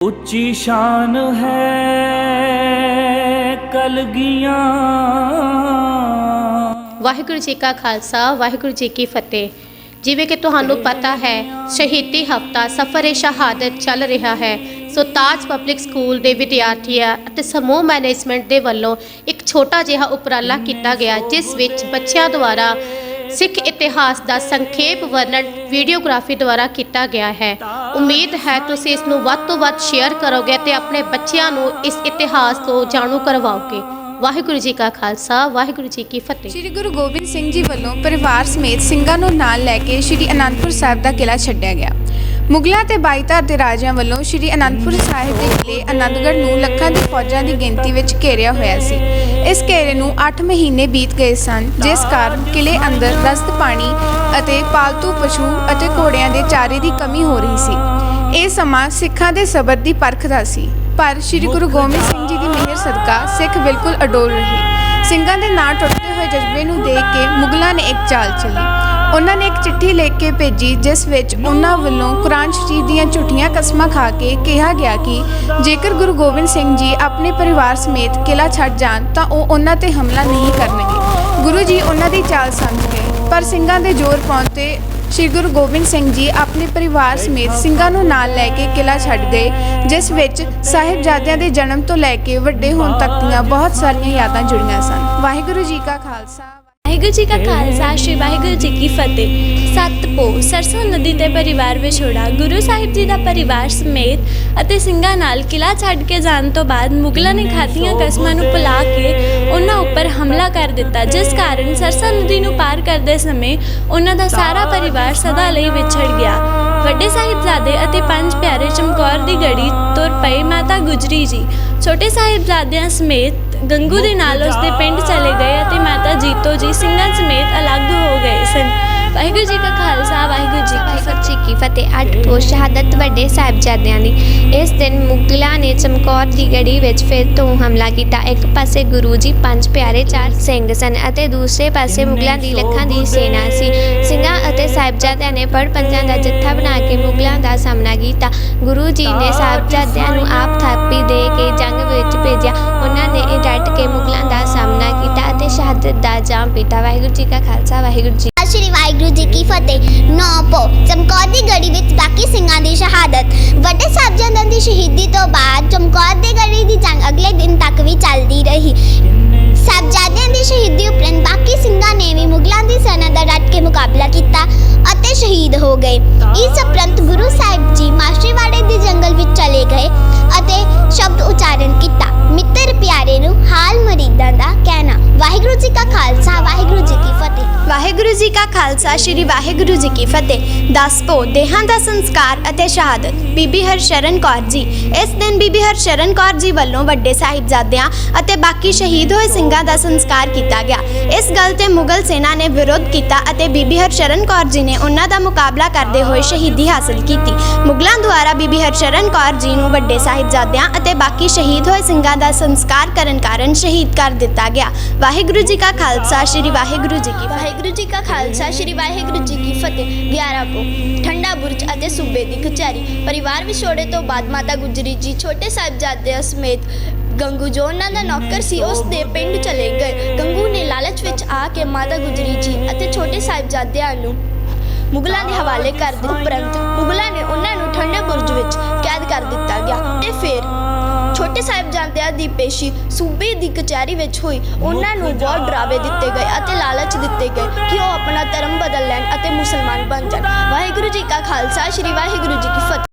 ਉੱਚੀ ਸ਼ਾਨ ਹੈ ਕਲਗੀਆਂ। ਵਾਹਿਗੁਰੂ ਜੀ ਕਾ ਖਾਲਸਾ, ਵਾਹਿਗੁਰੂ ਜੀ ਕੀ ਫਤਿਹ। ਜਿਵੇਂ ਕਿ ਤੁਹਾਨੂੰ ਪਤਾ ਹੈ, ਸ਼ਹੀਦੀ ਹਫਤਾ ਸਫਰ ਸ਼ਹਾਦਤ ਚੱਲ ਰਿਹਾ ਹੈ। ਸੋ ਤਾਜ ਪਬਲਿਕ ਸਕੂਲ ਦੇ ਵਿਦਿਆਰਥੀਆਂ ਅਤੇ ਸਮੂਹ ਮੈਨੇਜਮੈਂਟ ਦੇ ਵੱਲੋਂ ਇੱਕ ਛੋਟਾ ਜਿਹਾ ਉਪਰਾਲਾ ਕੀਤਾ ਗਿਆ, ਜਿਸ ਵਿੱਚ ਬੱਚਿਆਂ ਦੁਆਰਾ ਸਿੱਖ ਇਤਿਹਾਸ ਦਾ ਸੰਖੇਪ ਵਰਣਨ ਵੀਡੀਓਗ੍ਰਾਫੀ ਦੁਆਰਾ ਕੀਤਾ ਗਿਆ ਹੈ। ਉਮੀਦ ਹੈ ਤੁਸੀਂ ਇਸ ਨੂੰ ਵੱਧ ਤੋਂ ਵੱਧ ਸ਼ੇਅਰ ਕਰੋਗੇ ਤੇ ਆਪਣੇ ਬੱਚਿਆਂ ਨੂੰ ਇਸ ਇਤਿਹਾਸ ਤੋਂ ਜਾਣੂ ਕਰਵਾਓਗੇ। ਵਾਹਿਗੁਰੂ ਜੀ ਕਾ ਖਾਲਸਾ, ਵਾਹਿਗੁਰੂ ਜੀ ਕੀ ਫਤਿਹ। ਸ਼੍ਰੀ ਗੁਰੂ ਗੋਬਿੰਦ ਸਿੰਘ ਜੀ ਵੱਲੋਂ ਪਰਿਵਾਰ ਸਮੇਤ ਸਿੰਘਾਂ ਨੂੰ ਨਾਲ ਲੈ ਕੇ ਸ਼੍ਰੀ ਅਨੰਦਪੁਰ ਸਾਹਿਬ ਦਾ ਕਿਲ੍ਹਾ ਛੱਡਿਆ ਗਿਆ। ਮੁਗਲਾਂ ਤੇ ਬਾਈਤਾਰ ਦੇ ਰਾਜਿਆਂ ਵੱਲੋਂ ਸ਼੍ਰੀ ਅਨੰਦਪੁਰ ਸਾਹਿਬ ਦੇ ਕਿਲ੍ਹੇ ਆਨੰਦਗੜ੍ਹ ਨੂੰ ਲੱਖਾਂ ਦੀ ਫੌਜਾਂ ਦੀ ਗਿਣਤੀ ਵਿੱਚ ਘੇਰਿਆ ਹੋਇਆ ਸੀ। ਇਸ ਘੇਰੇ ਨੂੰ 8 ਮਹੀਨੇ ਬੀਤ ਗਏ ਸਨ, ਜਿਸ ਕਾਰਨ ਕਿਲ੍ਹੇ ਅੰਦਰ ਰਸਦ ਪਾਣੀ ਅਤੇ ਪਾਲਤੂ ਪਸ਼ੂ ਅਤੇ ਘੋੜਿਆਂ ਦੇ ਚਾਰੇ ਦੀ ਕਮੀ ਹੋ ਰਹੀ ਸੀ। ਇਹ ਸਮਾਂ ਸਿੱਖਾਂ ਦੇ ਸਬਰ ਦੀ ਪਰਖ ਦਾ ਸੀ। ਪਰ ਸ਼੍ਰੀ ਗੁਰੂ ਗੋਬਿੰਦ ਸਿੰਘ ਜੀ ਦੀ ਮਿਹਰ ਸਦਕਾ ਸਿੱਖ ਬਿਲਕੁਲ ਅਡੋਲ ਰਹੇ। ਸਿੰਘਾਂ ਦੇ ਨਾਂ ਟੁੱਟਦੇ ਹੋਏ ਜਜ਼ਬੇ ਨੂੰ ਦੇਖ ਕੇ ਮੁਗਲਾਂ ਨੇ ਇੱਕ ਚਾਲ ਚੱਲੀ। ਉਹਨਾਂ ਨੇ ਇੱਕ ਚਿੱਠੀ ਲਿਖ ਕੇ ਭੇਜੀ, ਜਿਸ ਵਿੱਚ ਉਹਨਾਂ ਵੱਲੋਂ ਕੁਰਾਨ ਸ਼ਰੀਫ ਦੀਆਂ ਝੂਠੀਆਂ ਕਸਮਾਂ ਖਾ ਕੇ ਕਿਹਾ ਗਿਆ ਕਿ ਜੇਕਰ ਗੁਰੂ ਗੋਬਿੰਦ ਸਿੰਘ ਜੀ ਆਪਣੇ ਪਰਿਵਾਰ ਸਮੇਤ ਕਿਲ੍ਹਾ ਛੱਡ ਜਾਣ, ਤਾਂ ਉਹ ਉਹਨਾਂ ਤੇ ਹਮਲਾ ਨਹੀਂ ਕਰਨਗੇ। ਗੁਰੂ ਜੀ ਉਹਨਾਂ ਦੀ ਚਾਲ ਸਮਝ ਗਏ ਪਰ ਸਿੰਘਾਂ ਦੇ ਜ਼ੋਰ ਪਾਉਣ ਤੇ ਸ਼੍ਰੀ ਗੁਰੂ ਗੋਬਿੰਦ ਸਿੰਘ ਜੀ ਆਪਣੇ ਪਰਿਵਾਰ ਸਮੇਤ ਸਿੰਘਾਂ ਨੂੰ ਨਾਲ ਲੈ ਕੇ ਕਿਲ੍ਹਾ ਛੱਡ ਗਏ, ਜਿਸ ਵਿੱਚ ਸਾਹਿਬਜ਼ਾਦਿਆਂ ਦੇ ਜਨਮ ਤੋਂ ਲੈ ਕੇ ਵੱਡੇ ਹੋਣ ਤੱਕ ਦੀਆਂ ਬਹੁਤ ਸਾਰੀਆਂ ਯਾਦਾਂ ਜੁੜੀਆਂ ਸਨ। ਵਾਹਿਗੁਰੂ ਜੀ ਕਾ ਖਾਲਸਾ ਵਾਹਿਗੁਰੂ ਜੀ ਕਾ ਖਾਲਸਾ, ਸ਼੍ਰੀ ਵਾਹਿਗੁਰੂ ਜੀ ਕੀ ਫਤਿਹ। ਸੱਤ ਪੋ ਸਰਸੋਂ ਨਦੀ ਤੇ ਪਰਿਵਾਰ ਵਿਛੋੜਾ, ਗੁਰੂ ਸਾਹਿਬ ਜੀ ਦਾ ਪਰਿਵਾਰ ਸਮੇਤ ਅਤੇ ਸਿੰਘਾਂ ਨਾਲ ਕਿਲਾ ਛੱਡ ਕੇ ਜਾਣ ਤੋਂ ਬਾਅਦ ਮੁਗਲਾਂ ਨੇ ਖਾਧੀਆਂ ਕਸਮਾਂ ਨੂੰ ਭੁਲਾ ਕੇ ਉਹਨਾਂ ਉੱਪਰ ਹਮਲਾ ਕਰ ਦਿੱਤਾ, ਜਿਸ ਕਾਰਨ ਸਰਸੋਂ ਨਦੀ ਨੂੰ ਪਾਰ ਕਰਦੇ ਸਮੇਂ ਉਹਨਾਂ ਦਾ ਸਾਰਾ ਪਰਿਵਾਰ ਸਦਾ ਲਈ ਵਿਛੜ ਗਿਆ। ਵੱਡੇ ਸਾਹਿਬਜ਼ਾਦੇ ਅਤੇ ਪੰਜ ਪਿਆਰੇ ਚਮਕੌਰ ਦੀ ਗੜੀ ਗੁਜਰੀ ਜੀ। ਛੋਟੇ ਸਾਹਿਬਜ਼ਾਦਿਆਂ ਸਮੇਤ ਗੰਗੂ ਦੇ ਨਾਲ ਉਸ ਦੇ ਪਿੰਡ ਚਲੇ ਗਏ ਅਤੇ ਮਾਤਾ ਜੀਤੋ ਜੀ ਸਿੰਘਾਂ ਸਮੇਤ ਅਲੱਗ ਹੋ ਗਏ ਸਨ। ਵਾਹਿਗੁਰੂ ਜੀ ਕਾ ਖਾਲਸਾ ਵਾਹਿਗੁਰੂ ਜੀ ਕੀ ਜੀ ਕੀ ਫਤਿਹ। ਅੱਠ ਪੋਸ਼ ਸ਼ਹਾਦਤ ਵੱਡੇ ਸਾਹਿਬਜ਼ਾਦਿਆਂ ਦੀ। ਇਸ ਦਿਨ ਮੁਗਲਾਂ ਨੇ ਚਮਕੌਰ ਦੀ ਗੜੀ ਵਿੱਚ ਫਿਰ ਤੋਂ ਹਮਲਾ ਕੀਤਾ। ਇੱਕ ਪਾਸੇ ਗੁਰੂ ਜੀ ਪੰਜ ਪਿਆਰੇ ਚਾਰ ਸਿੰਘ ਸਨ ਅਤੇ ਦੂਸਰੇ ਪਾਸੇ ਮੁਗਲਾਂ ਦੀ ਲੱਖਾਂ ਦੀ ਸੈਨਾ ਸੀ। ਸਾਹਿਬਜ਼ਾਦਿਆਂ ਨੇ ਪੜ ਪੰਜਾਂ ਦਾ ਜੱਥਾ ਬਣਾ ਕੇ ਮੁਗਲਾਂ ਦਾ ਸਾਹਮਣਾ ਕੀਤਾ। ਗੁਰੂ ਜੀ ਨੇ ਸਾਹਿਬਜ਼ਾਦਿਆਂ ਨੂੰ ਆਪ ਥਾਪੀ ਦੇ ਕੇ ਜੰਗ ਵਿੱਚ ਭੇਜਿਆ। ਉਹਨਾਂ ਨੇ ਡਟ ਕੇ ਮੁਗਲਾਂ ਦਾ ਸਾਹਮਣਾ ਕੀਤਾ ਅਤੇ ਸ਼ਹਾਦਤ ਦਾ ਜਾਮ ਪੀਤਾ। ਵਾਹਿਗੁਰੂ ਜੀ ਕਾ ਖਾਲਸਾ ਵਾਹਿਗੁਰੂ ਜੀ ਸ਼੍ਰੀ ਵਾਹਿਗੁਰੂ ਜੀ ਕੀ ਫਤਿਹ। ਨੌ ਪੋ ਚਮਕੌਰ ਦੀ ਗੜੀ ਵਿੱਚ ਬਾਕੀ ਸਿੰਘਾਂ ਦੀ ਸ਼ਹਾਦਤ। ਵੱਡੇ ਸਾਹਿਬਜ਼ਾਦਿਆਂ ਦੀ ਸ਼ਹੀਦੀ ਤੋਂ ਬਾਅਦ ਚਮਕੌਰ ਦੀ ਗੜੀ ਦੀ ਜੰਗ ਅਗਲੇ ਦਿਨ ਤੱਕ ਵੀ ਚੱਲਦੀ ਰਹੀ। ਸਾਹਿਬਜ਼ਾਦਿਆਂ ਦੀ ਸ਼ਹੀਦੀ ਮੁਕਾਬਲਾ ਕੀਤਾ ਅਤੇ ਸ਼ਹੀਦ ਹੋ ਗਏ। ਇਸ ਉਪਰੰਤ ਗੁਰੂ ਸਾਹਿਬ ਜੀ ਮਾਸ਼ੀਵਾੜੇ ਦੇ ਜੰਗਲ ਵਿੱਚ ਚਲੇ ਗਏ ਅਤੇ ਸ਼ਬਦ ਉਚਾਰਨ ਕੀਤਾ। ਮਿੱਤਰ ਪਿਆਰੇ ਨੂੰ ਹਾਲ ਮਰੀਦਾਂ ਦਾ ਕਹਿਣਾ। ਵਾਹਿਗੁਰੂ ਜੀ ਕਾ ਖਾਲਸਾ ਵਾਹਿਗੁਰੂ ਜੀ ਕਾ ਖਾਲਸਾ, ਸ਼੍ਰੀ ਵਾਹਿਗੁਰੂ ਜੀ ਕੀ ਫਤਿਹ। ਦਸ ਪੋ ਦੇਹਾਂ ਦਾ ਸੰਸਕਾਰ ਅਤੇ ਸ਼ਹਾਦਤ। ਬੀਬੀ ਹਰਸ਼ਰਨ ਕੌਰ ਜੀ। ਇਸ ਦਿਨ ਬੀਬੀ ਹਰਸ਼ਰਨ ਕੌਰ ਜੀ ਵੱਲੋਂ ਵੱਡੇ ਸਾਹਿਬਜ਼ਾਦਿਆਂ ਅਤੇ ਬਾਕੀ ਸ਼ਹੀਦ ਹੋਏ ਸਿੰਘਾਂ ਦਾ ਸੰਸਕਾਰ ਕੀਤਾ ਗਿਆ। ਇਸ ਗੱਲ ਤੇ ਮੁਗਲ ਸੈਨਾ ਨੇ ਵਿਰੋਧ ਕੀਤਾ ਅਤੇ ਬੀਬੀ ਹਰਸ਼ਰਨ ਕੌਰ ਜੀ ਨੇ ਉਹਨਾਂ ਦਾ ਮੁਕਾਬਲਾ ਕਰਦੇ ਹੋਏ ਸ਼ਹੀਦੀ ਹਾਸਲ ਕੀਤੀ। ਮੁਗਲਾਂ ਦੁਆਰਾ ਬੀਬੀ ਹਰਸ਼ਰਨ ਕੌਰ ਜੀ ਨੂੰ ਵੱਡੇ ਸਾਹਿਬਜ਼ਾਦਿਆਂ ਅਤੇ ਬਾਕੀ ਸ਼ਹੀਦ ਹੋਏ ਸਿੰਘਾਂ ਦਾ ਸੰਸਕਾਰ ਕਰਨ ਕਾਰਨ ਸ਼ਹੀਦ ਕਰ ਦਿੱਤਾ ਗਿਆ। ਵਾਹਿਗੁਰੂ ਜੀ ਕਾ ਖਾਲਸਾ, ਸ਼੍ਰੀ ਵਾਹਿਗੁਰੂ ਜੀ ਕੀ ਫਤਿਹ। ਵਾਹਿਗੁਰੂ ਜੀ ਕਾ ਖਾਲਸਾ, ਸ਼੍ਰੀ ਵਾਹਿਗੁਰੂ ਜੀ ਕੀ ਫਤਿਹ। 11 ਕੋ ਠੰਡਾ ਬੁਰਜ ਅਤੇ ਸੂਬੇ ਦੀ ਕਚਹਿਰੀ। ਪਰਿਵਾਰ ਵਿਛੋੜੇ ਤੋਂ ਬਾਅਦ ਮਾਤਾ ਗੁਜਰੀ ਜੀ ਛੋਟੇ ਸਾਹਿਬਜ਼ਾਦਿਆਂ ਸਮੇਤ ਗੰਗੂ ਜੋ ਉਹਨਾਂ ਦਾ ਨੌਕਰ ਸੀ, ਉਸ ਦੇ ਪਿੰਡ ਚਲੇ ਗਏ। ਗੰਗੂ ਨੇ ਲਾਲਚ ਵਿੱਚ ਆ ਕੇ ਮਾਤਾ ਗੁਜਰੀ ਜੀ ਅਤੇ ਛੋਟੇ ਸਾਹਿਬਜ਼ਾਦਿਆਂ ਨੂੰ ਮੁਗਲਾਂ ਦੇ ਹਵਾਲੇ ਕਰ ਦਿੱਤੇ। ਉਪਰੰਤ ਮੁਗਲਾਂ ਨੇ ਉਹਨਾਂ ਨੂੰ ਠੰਡੇ ਬੁਰਜ ਵਿੱਚ ਕੈਦ ਕਰ ਦਿੱਤਾ ਗਿਆ ਤੇ ਫਿਰ ਛੋਟੇ ਸਾਹਿਬਜ਼ਾਦਿਆਂ ਦੀ ਪੇਸ਼ੀ ਸੂਬੇ ਦੀ ਕਚਹਿਰੀ ਵਿੱਚ ਹੋਈ। ਉਹਨਾਂ ਨੂੰ ਬਹੁਤ ਡਰਾਵੇ ਦਿੱਤੇ ਗਏ ਅਤੇ ਲਾਲਚ ਦਿੱਤੇ ਗਏ ਕਿ ਉਹ ਆਪਣਾ ਧਰਮ ਬਦਲ ਲੈਣ ਅਤੇ ਮੁਸਲਮਾਨ ਬਣ ਜਾਣ। ਵਾਹਿਗੁਰੂ ਜੀ ਕਾ ਖਾਲਸਾ ਸ੍ਰੀ ਵਾਹਿਗੁਰੂ ਜੀ ਕੀ ਫਤਿਹ।